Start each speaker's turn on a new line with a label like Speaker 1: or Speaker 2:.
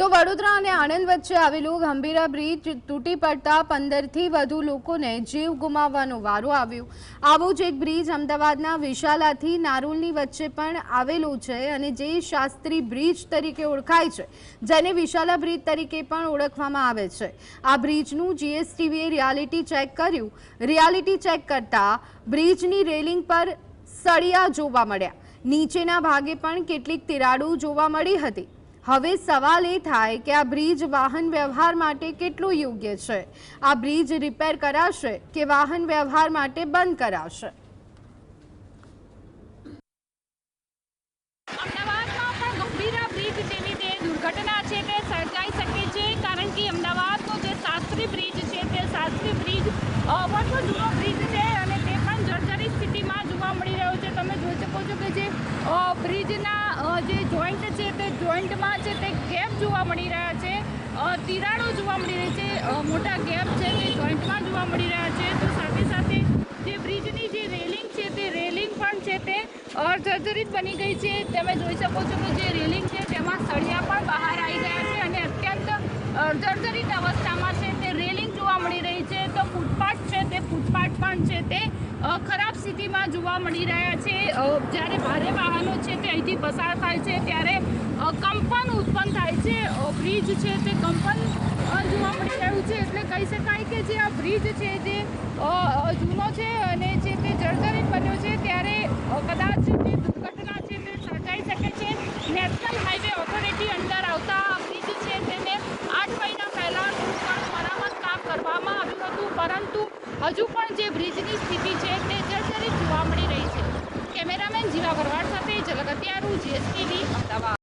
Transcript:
Speaker 1: તો વડોદરા અને આણંદ વચ્ચે આવેલું ગંભીરા બ્રિજ તૂટી પડતા પંદરથી વધુ લોકોને જીવ ગુમાવવાનો વારો આવ્યો. આવો જ એક બ્રિજ અમદાવાદના વિશાલાથી નારોલની વચ્ચે પણ આવેલો છે અને જે શાસ્ત્રી બ્રિજ તરીકે ઓળખાય છે, જેને વિશાલા બ્રિજ તરીકે પણ ઓળખવામાં આવે છે. આ બ્રિજનું જીએસટીવીએ રિયાલિટી ચેક કર્યું. રિયાલિટી ચેક કરતાં બ્રિજની રેલિંગ પર સળિયા જોવા મળ્યા. નીચેના ભાગે પણ કેટલીક તિરાડો જોવા મળી હતી. હવે સવાલ એ થાય કે આ બ્રિજ વાહન વ્યવહાર માટે કેટલું યોગ્ય છે? આ બ્રિજ રિપેર કરાશે કે વાહન વ્યવહાર માટે બંધ કરાશે?
Speaker 2: અમદાવાદમાં પણ આ બ્રિજ જેવી તે દુર્ઘટના છે તે સર્જાઈ શકે છે, કારણ કે અમદાવાદનો જે શાસ્ત્રી બ્રિજ છે તે શાસ્ત્રી બ્રિજ વર્ષો જૂનો બ્રિજ છે અને તે પણ જર્જરી સ્થિતિમાં જોવા મળી રહ્યો છે. તમે જોઈ શકો છો કે જે બ્રિજના જે જોઈન્ટ છે તે જોઈન્ટમાં છે તે ગેપ જોવા મળી રહ્યા છે. તિરાડો જોવા મળી રહી છે. મોટા ગેપ છે તે જોઈન્ટમાં જોવા મળી રહ્યા છે. તો સાથે સાથે જે બ્રિજની જે રેલિંગ છે તે રેલિંગ પણ છે તે જર્જરિત બની ગઈ છે. તમે જોઈ શકો છો કે જે રેલિંગ છે તેમાં સળિયા પણ બહાર આવી ગયા છે અને અત્યંત જર્જરિત અવસ્થામાં છે તે રેલિંગ જોવા મળી રહી છે. તો ફૂટપાથ છે તે ફૂટપાથ પણ છે તે ખરાબ સ્થિતિમાં જોવા મળી રહ્યા છે. જ્યારે ભારે છે તે અહીંથી પસાર થાય છે, ત્યારે કંપન ઉત્પન્ન થાય છે. બ્રિજ છે તે કંપન જોવા મળી રહ્યું છે. એટલે કહી શકાય કે જે આ બ્રિજ છે જે જૂનો છે અને જે તે જર્જરિત બન્યો છે, ત્યારે કદાચ જે દુર્ઘટના છે તે સર્જાઈ શકે છે. નેશનલ હાઈવે ઓથોરિટી અંદર આવતા બ્રિજ છે તેને આઠ મહિના પહેલાં મરામત કામ કરવામાં આવ્યું હતું, પરંતુ હજુ પણ જે બ્રિજની સ્થિતિ છે તે જર્જરિત જોવા મળી રહી છે. કેમેરામેન જીવા ભરવાડ સાથે જલગતિયારું જીએસટીવી અમદાવાદ.